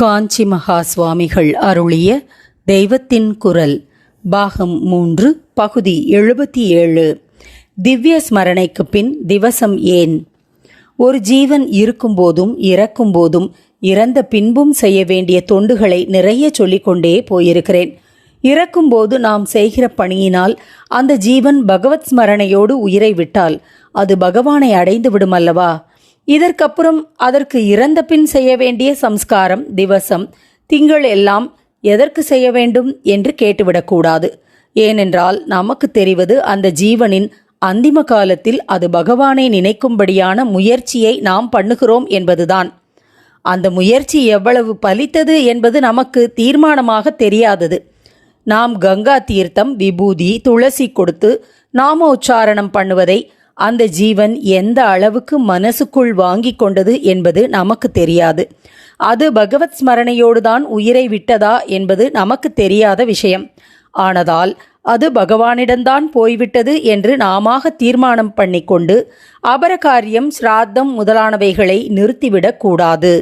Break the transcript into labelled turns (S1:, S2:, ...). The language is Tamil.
S1: காஞ்சி மகா சுவாமிகள் அருளிய தெய்வத்தின் குரல் பாகம் மூன்று பகுதி எழுபத்தி ஏழு. திவ்ய ஸ்மரணைக்கு பின் திவசம் ஏன்? ஒரு ஜீவன் இருக்கும்போதும் இறக்கும்போதும் இறந்த பின்பும் செய்ய வேண்டிய தொண்டுகளை நிறைய சொல்லிக்கொண்டே போயிருக்கிறேன். இறக்கும்போது நாம் செய்கிற பணியினால் அந்த ஜீவன் பகவத் ஸ்மரணையோடு உயிரை விட்டால் அது பகவானை அடைந்து விடும் அல்லவா? இதற்கப்புறம் அதற்கு இறந்த பின் செய்ய வேண்டிய சம்ஸ்காரம் திவசம் திங்கள் எல்லாம் எதற்கு செய்ய வேண்டும் என்று கேட்டுவிடக்கூடாது. ஏனென்றால் நமக்கு தெரிவது அந்த ஜீவனின் அந்திம காலத்தில் அது பகவானை நினைக்கும்படியான முயற்சியை நாம் பண்ணுகிறோம் என்பதுதான். அந்த முயற்சி எவ்வளவு பலித்தது என்பது நமக்கு தீர்மானமாக தெரியாதது. நாம் கங்கா தீர்த்தம் விபூதி துளசி கொடுத்து நாம உச்சாரணம் பண்ணுவதை அந்த ஜீவன் எந்த அளவுக்கு மனசுக்குள் வாங்கி கொண்டது என்பது நமக்கு தெரியாது. அது பகவத் ஸ்மரணையோடு தான் உயிரை விட்டதா என்பது நமக்கு தெரியாத விஷயம். ஆனதால் அது பகவானிடம்தான் போய்விட்டது என்று நாமாக தீர்மானம் பண்ணிக்கொண்டு அபரகாரியம் சிராத்தம் முதலானவைகளை நிறுத்திவிடக்கூடாது